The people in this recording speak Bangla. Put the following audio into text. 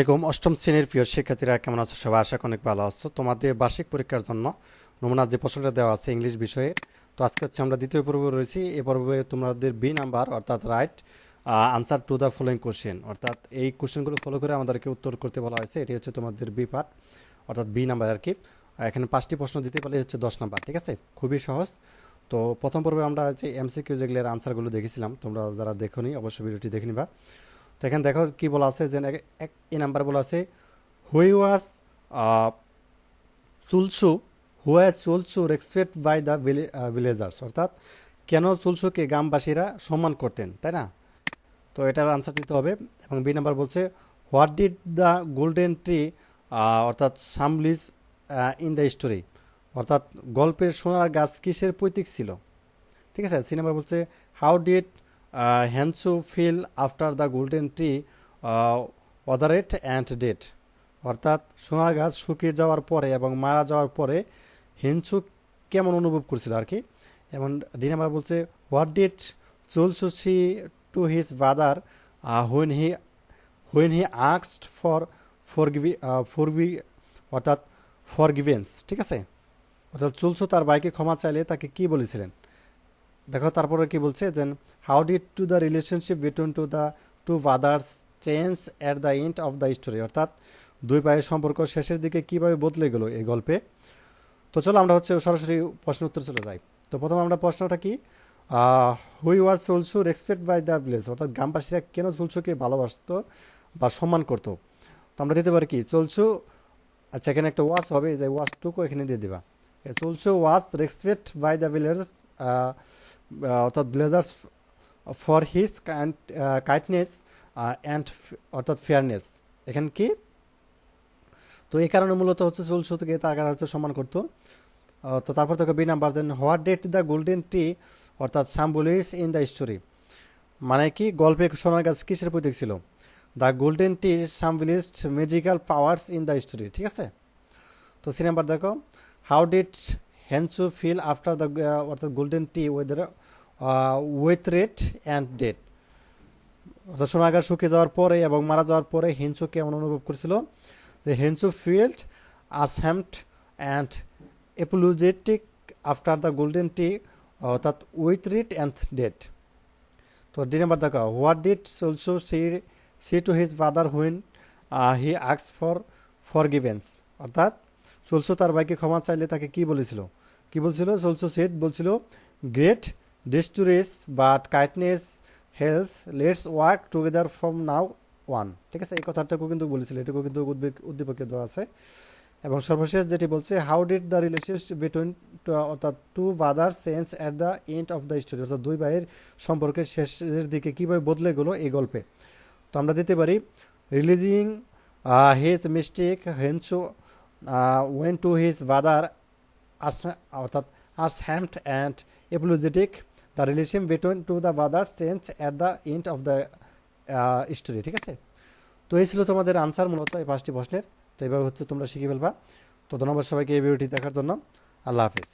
আসসালামাইকুম অষ্টম শ্রেণির প্রিয় শিক্ষার্থীরা, কেমন আছো সবাই? আশা অনেক ভালো আছো। তোমাদের বার্ষিক পরীক্ষার জন্য নমুনা যে প্রশ্নটা দেওয়া আছে ইংলিশ বিষয়ে, তো আজকে হচ্ছে আমরা দ্বিতীয় পর্বে রয়েছি। এই পর্বে তোমাদের বি নাম্বার, অর্থাৎ right answer to the following question অর্থাৎ এই কোশ্চেনগুলো ফলো করে আমাদেরকে উত্তর করতে বলা হয়েছে। এটি হচ্ছে তোমাদের বি পার্ট অর্থাৎ বি নাম্বার আর কি। এখানে পাঁচটি প্রশ্ন দিতে পারলে হচ্ছে দশ নাম্বার, ঠিক আছে? খুবই সহজ। তো প্রথম পর্বে আমরা যে এমসিকিউ যেগুলোর আনসারগুলো দেখেছিলাম, তোমরা যারা দেখো অবশ্যই ভিডিওটি দেখে নিবা। তো এখানে দেখো কি বলা আছে, যে এই নাম্বার বলা আছে who was Chulsu who was Chulsu respect by the villagers অর্থাৎ, কেন চুলসুকে গ্রামবাসীরা সম্মান করতেন, তাই না? তো এটার আনসার দিতে হবে এবং বি নাম্বার বলছে what did the golden tree অর্থাৎ সামলিস ইন দ্য স্টোরি অর্থাৎ, গল্পের সোনার গাছ কিসের প্রতীক ছিল? ঠিক আছে? সি নাম্বার বলছে how did Hansu feel after the golden tree withered and died অর্থাৎ সোনার গাছ শুকিয়ে যাওয়ার পরে এবং মারা যাওয়ার পরে হিংসু কেমন অনুভব করছিল আর কি? এবং ডি নাম্বার বলছে what did Chulsu say to his brother when he when he আক্সড for forgive ফরবি অর্থাৎ ফরগিভেন্স ঠিক আছে? অর্থাৎ চুলসু তার বাইকে ক্ষমা চাইলে তাকে কি বলেছিলেন? দেখো তারপরে কি বলছে যে how did to the relationship between to the two brothers change at the end of the story অর্থাৎ দুই পায়ের সম্পর্ক শেষের দিকে কীভাবে বদলে গেল এই গল্পে? তো চলো আমরা হচ্ছে সরাসরি প্রশ্ন উত্তর চলে যাই। তো প্রথম আমরা প্রশ্নটা কি? Who was Chulsu respect by the village অর্থাৎ গ্রামবাসীরা কেন চুলসুকে ভালোবাসতো বা সম্মান করতো? তো আমরা দিতে পারি কি? চলছু আচ্ছা এখানে একটা ওয়াশ হবে যে ওয়াশটুকু এখানে দিয়ে দেবা। Chulsu was respect by the villagers অর্থাৎ villagers for his kindness and অর্থাৎ ফেয়ারনেস এখানে কি? তো এই কারণে মূলত হচ্ছে থেকে তার কারণে হচ্ছে সম্মান করতো। তো তারপর থেকে B number then, what did the golden tree অর্থাৎ সাম্বুলিস ইন দ্য স্টোরি মানে কি? গল্পে সোনার গাছ কিসের প্রতীক ছিল? The golden tree symbolised magical powers in the story ঠিক আছে? তো সি নাম্বার দেখো how did Hansu feel after the অর্থাৎ golden tree withered and died অর্থাৎ সোনাগার শুকিয়ে যাওয়ার পরে এবং মারা যাওয়ার পরে হিংসু কেমন অনুভব করেছিল যে Hansu felt ashamed and apologetic after the golden tree অর্থাৎ উইথ রিট অ্যান্ড ডেট তো ডি নাম্বার দেখো what did also say say to his brother when he আক্স for forgiveness অর্থাৎ চলছো তার ভাইকে ক্ষমা চাইলে তাকে কি বলেছিল? কি বলছিল? চলছো সেট বলছিল, great distress, but kindness heals, let's work together from now on. ঠিক আছে, এই কথাটাকেও কিন্তু বলেছিল, এটুকু কিন্তু উদ্বেগ উদ্দীপকে দেওয়া আছে। এবং সর্বশেষ যেটি বলছে how did the relationship between অর্থাৎ two brother sense at the end of the story অর্থাৎ দুই ভাইয়ের সম্পর্কের শেষের দিকে কীভাবে বদলে গেলো এই গল্পে? তো আমরা দিতে পারি realizing his mistake hence went to his brother as অর্থাৎ as humbled and apologetic the relation between two the brother change at the end of the story ঠিক আছে? তো এই ছিল তোমাদের আনসার মূলত এই পাঁচটি প্রশ্নের। তো এইভাবে হচ্ছে তোমরা শিখে ফেলবা। তো ধন্যবাদ সবাইকে এই ভিডিওটি দেখার জন্য। আল্লাহ হাফিজ।